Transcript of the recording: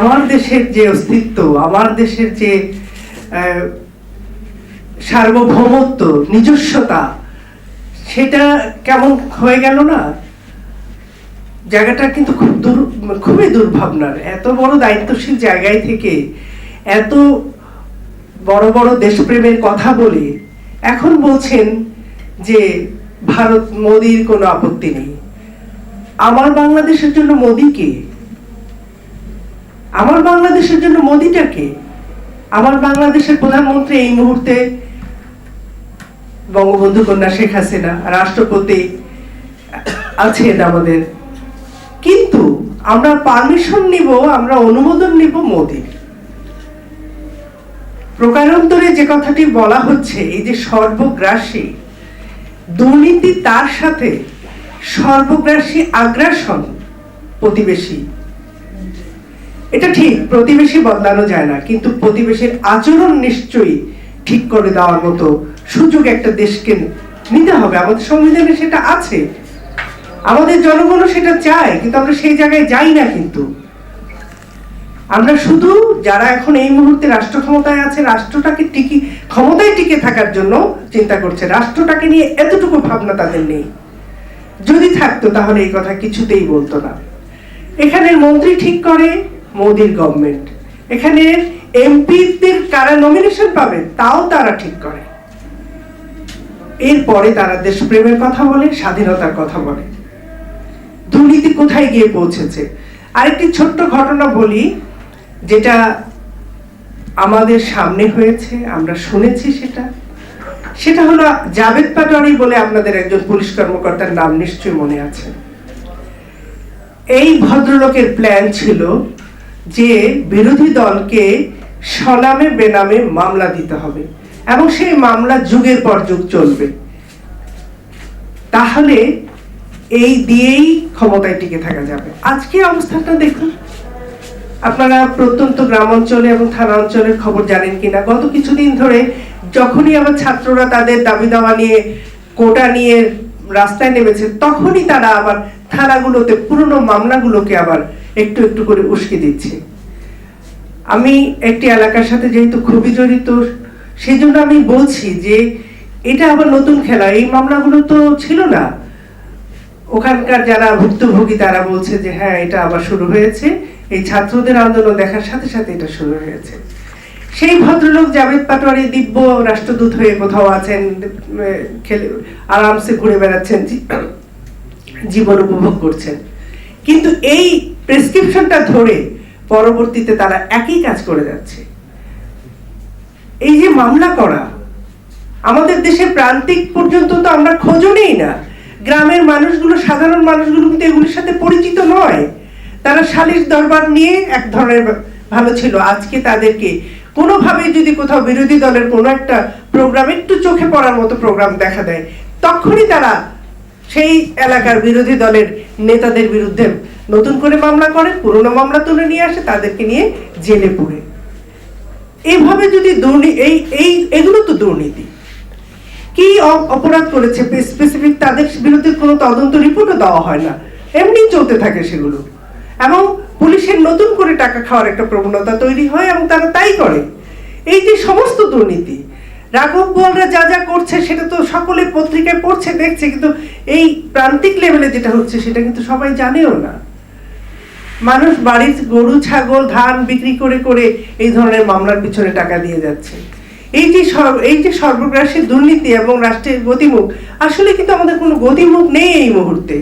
আমার দেশের যে অস্তিত্ব, আমার দেশের যে সার্বভৌমত্ব, নিজস্বতা, সেটা কেমন হয়ে গেল না? জায়গাটা কিন্তু খুব দূর, খুবই দুর্ভাবনার। এত বড় দায়িত্বশীল জায়গায় থেকে এত বড় বড় দেশপ্রেমের কথা বলে এখন বলছেন যে, ভারত মোদির কোনো আপত্তি নেই। আমার বাংলাদেশের জন্য মোদি কে? আমার বাংলাদেশের জন্য মোদিটা কে? আমার বাংলাদেশের প্রধানমন্ত্রী এই মুহূর্তে বঙ্গবন্ধু কন্যা শেখ হাসিনা, রাষ্ট্রপতি আছেন আমাদের। কিন্তু আমরা পারমিশন নিব, আমরা অনুমোদন নিব মোদির। প্রকারান্তরে যে কথাটি বলা হচ্ছে, এই যে সর্বগ্রাসী, দুর্নীতি তার সাথে সর্বগ্রাসী আগ্রাসন প্রতিবেশী। এটা ঠিক, প্রতিবেশী বদলানো যায় না, কিন্তু প্রতিবেশীর আচরণ নিশ্চয়ই ঠিক করে দেওয়ার মতো সুযোগ একটা দেশকে নিতে হবে। আমাদের সংবিধানে সেটা আছে। আমাদের জনগণও সেটা চায়, কিন্তু আমরা সেই জায়গায় যাই না কিন্তু। আমরা শুধু যারা এখন এই মুহূর্তে রাষ্ট্র ক্ষমতায় আছে, রাষ্ট্রটাকে টিকি, ক্ষমতায় টিকে থাকার জন্য চিন্তা করছে। রাষ্ট্রটাকে নিয়ে এতটুকু ভাবনা তাদের নেই। যদি থাকতো তাহলে এই কথা কিছুতেই বলতো না। এখানের মন্ত্রী ঠিক করে মোদির গভর্নমেন্ট এখানে এমপিদের কারা নমিনেশন পাবে, তাও তারা ঠিক করে। এরপরে তারা দেশপ্রেমের কথা বলে, স্বাধীনতার কথা বলে। দুর্নীতি কোথায় গিয়ে পৌঁছেছে? আরেকটি ছোট্ট ঘটনা বলি, যেটা আমাদের সামনে হয়েছে, আমরা শুনেছি সেটা। সেটা হলো জাভেদ পাটোয়ারি বলে আপনাদের একজন পুলিশ কর্মকর্তার নাম নিশ্চয়ই মনে আছে। এই ভদ্রলোকের প্ল্যান ছিল যে বিরোধী দলকে সনামে বেনামে মামলা দিতে হবে এবং সেই মামলা যুগের পর যুগ চলবে। তাহলে এই দিয়েই ক্ষমতায় টিকে থাকা যাবে। আজকে অবস্থাটা দেখুন। আপনারা প্রত্যন্ত গ্রাম অঞ্চলে এবং থানা অঞ্চলের খবর জানেন কিনা? গত কিছুদিন ধরে যখনই আবার ছাত্ররা তাদের দাবি দাওয়া নিয়ে কোটা নিয়ে রাস্তায় নেমেছে, তখনই তারা আবার থানাগুলোতে, পুরনো মামলাগুলোকে আবার একটু একটু করে উস্কে দিচ্ছে। আমি একটি এলাকার সাথে যেহেতু খুবই জড়িত সেই জন্য আমি বলছি যে এটা আবার নতুন খেলা, এই মামলাগুলো তো ছিল না। ওখানকার যারা ভুক্তভোগী, তারা বলছে যে হ্যাঁ এটা আবার শুরু হয়েছে। এই ছাত্রদের আন্দোলন দেখার সাথে সাথে এটা শুরু হয়েছে। সেই ভদ্রলোক জাভেদ পাটোয়ারি দিব্য রাষ্ট্রদূত হয়ে কোথাও আছেন খেলে, আরামসে ঘুরে বেড়াচ্ছেন জীবন উপভোগ করছেন। কিন্তু এই প্রেসক্রিপশনটা ধরে পরবর্তীতে তারা একই কাজ করে যাচ্ছে। এই যে মামলা করা, আমাদের দেশে প্রান্তিক পর্যন্ত তো আমরা খোঁজও নেই না। গ্রামের মানুষগুলো, সাধারণ মানুষগুলো কিন্তু এগুলির সাথে পরিচিত নয়। তারা সালিশ দরবার নিয়ে এক ধরনের ভালো ছিল। আজকে তাদেরকে কোনোভাবে যদি কোথাও বিরোধী দলের কোনো একটা প্রোগ্রাম একটু চোখে পড়ার মতো প্রোগ্রাম দেখা দেয়, তখনই তারা সেই এলাকার বিরোধী দলের নেতাদের বিরুদ্ধে নতুন করে মামলা করে, পুরনো মামলা তুলে নিয়ে আসে, তাদেরকে নিয়ে জেলে পুরে এইভাবে যদি দুর্নীতি এই এই, এগুলো তো দুর্নীতি। কি অপরাধ করেছে স্পেসিফিক তাদের বিরুদ্ধে কোনো তদন্ত রিপোর্টও দেওয়া হয় না। এমনি চলতে থাকে সেগুলো। এবং পুলিশের নতুন করে টাকা খাওয়ার একটা প্রবণতা তৈরি হয় এবং তারা তাই করে। এই যে সমস্ত দুর্নীতি, রাঘব বোয়ালরা যা যা করছে সেটা তো সকলে পত্রিকায় পড়ছে, দেখছে, কিন্তু এই প্রান্তিক লেভেলে যেটা হচ্ছে সেটা কিন্তু সবাই জানেও না। মানুষ বাড়ির গরু, ছাগল, ধান বিক্রি করে করে এই ধরনের মামলার পিছনে টাকা দিয়ে যাচ্ছে। এই যে এই যে সর্বগ্রাসী দুর্নীতি এবং রাষ্ট্রের গতিমুখ, আসলে কিন্তু আমাদের কোনো গতিমুখ নেই এই মুহূর্তে।